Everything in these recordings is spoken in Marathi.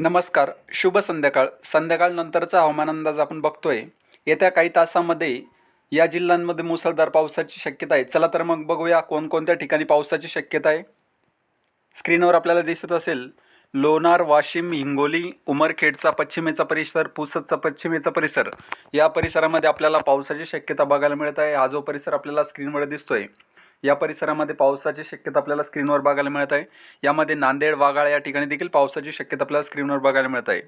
नमस्कार शुभ संध्याकाळ. संध्याकाळ नंतरचा हवामान अंदाज आपण बघतोय. येत्या काही तासामध्ये या जिल्ह्यांमध्ये मुसळधार पावसाची शक्यता आहे. चला तर मग बघूया कोणकोणत्या ठिकाणी पावसाची शक्यता आहे. स्क्रीनवर आपल्याला दिसत असेल लोणार वाशिम हिंगोली उमरखेडचा पश्चिमेचा परिसर पुसदचा पश्चिमेचा परिसर. या परिसरामध्ये आपल्याला पावसाची शक्यता बघायला मिळत आहे. हा जो परिसर आपल्याला स्क्रीनवर दिसतोय या परिसरामध्ये पावसाची शक्यता आपल्याला स्क्रीनवर बघायला मिळत आहे. यामध्ये नांदेड वाघाळा या ठिकाणी देखील पावसाची शक्यता आपल्याला स्क्रीनवर बघायला मिळत आहे.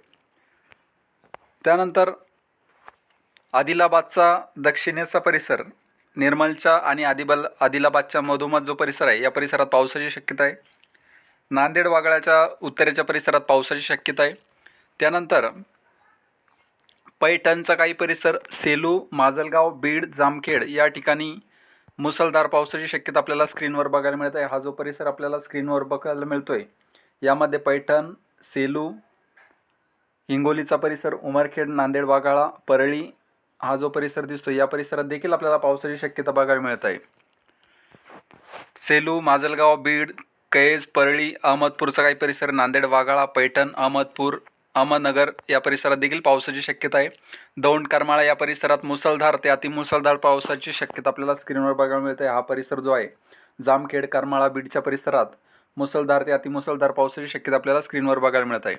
त्यानंतर आदिलाबादचा दक्षिणेचा परिसर निर्मलच्या आणि आदिबल आदिलाबादच्या मधोमध जो परिसर आहे या परिसरात पावसाची शक्यता आहे. नांदेड वागळाच्या उत्तरेच्या परिसरात पावसाची शक्यता आहे. त्यानंतर पैठणचा काही परिसर सेलू माजलगाव बीड जामखेड या ठिकाणी मुसळधार पावसाची शक्यता आपल्याला स्क्रीनवर बघायला मिळत आहे. हा जो परिसर आपल्याला स्क्रीनवर बघायला मिळतोय यामध्ये पैठण सेलू हिंगोलीचा परिसर उमरखेड नांदेड वाघाळा परळी हा जो परिसर दिसतो या परिसरात देखील आपल्याला पावसाची शक्यता बघायला मिळत आहे. सेलू माजलगाव बीड कैज परळी अहमदपूरचा काही परिसर नांदेड वाघाळा पैठण अहमदपूर अहमदनगर या परिसरात देखील पावसाची शक्यता आहे. दौंड करमाळा या परिसरात मुसळधार ते अतिमुसळधार पावसाची शक्यता आपल्याला स्क्रीनवर बघायला मिळते. हा परिसर जो आहे जामखेड करमाळा बीडच्या परिसरात मुसळधार ते अतिमुसळधार पावसाची शक्यता आपल्याला स्क्रीनवर बघायला मिळत आहे.